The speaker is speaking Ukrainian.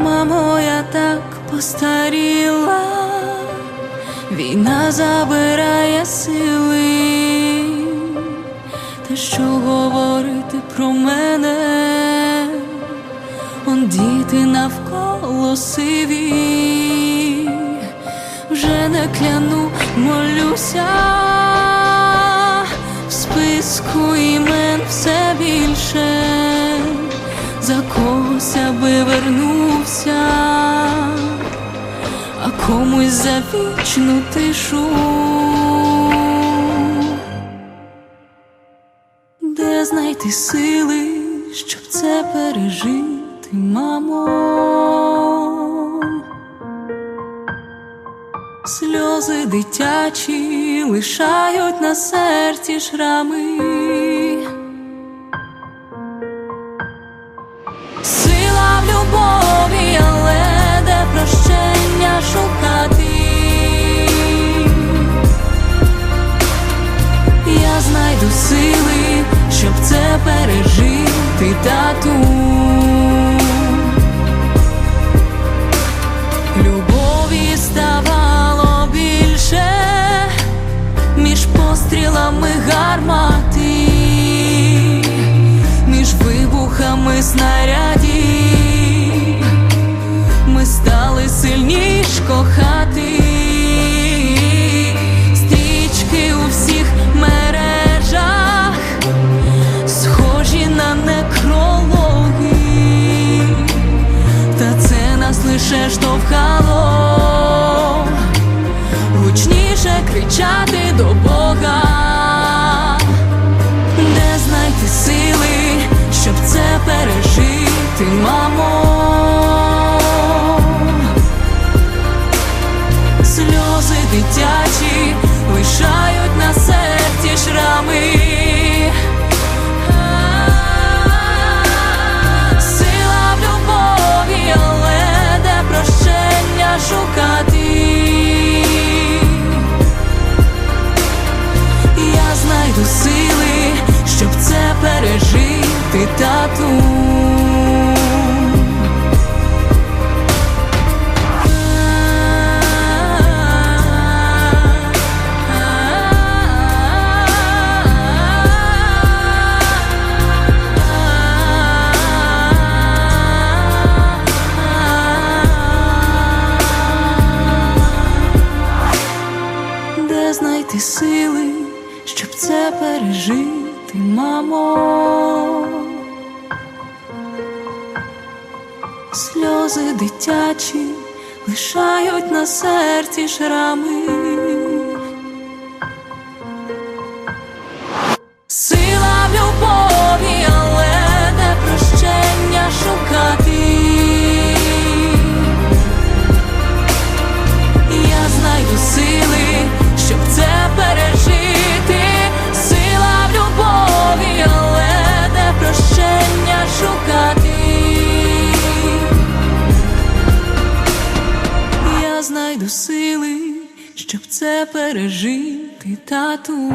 Мамо, я так постаріла, війна забирає сили, та що говорити про мене? Он діти навколо сиві, вже не кляну, молюся, в списку імен все більше, за когось аби вернувся, а комусь за вічну тишу. Де знайти сили, щоб це пережити, мамо? Сльози дитячі лишають на серці шрами. Сили, щоб це пережити, тату. Любові ставало більше між пострілами гармати, між вибухами снарядів. Лише штовхало гучніше кричати до Бога, де знайти сили, щоб це пережити, мамо. Сльози дитячі Де знайти сили, щоб це пережити, мамо? Сльози дитячі лишають на серці шрами. Знайду сили, щоб це пережити, тату.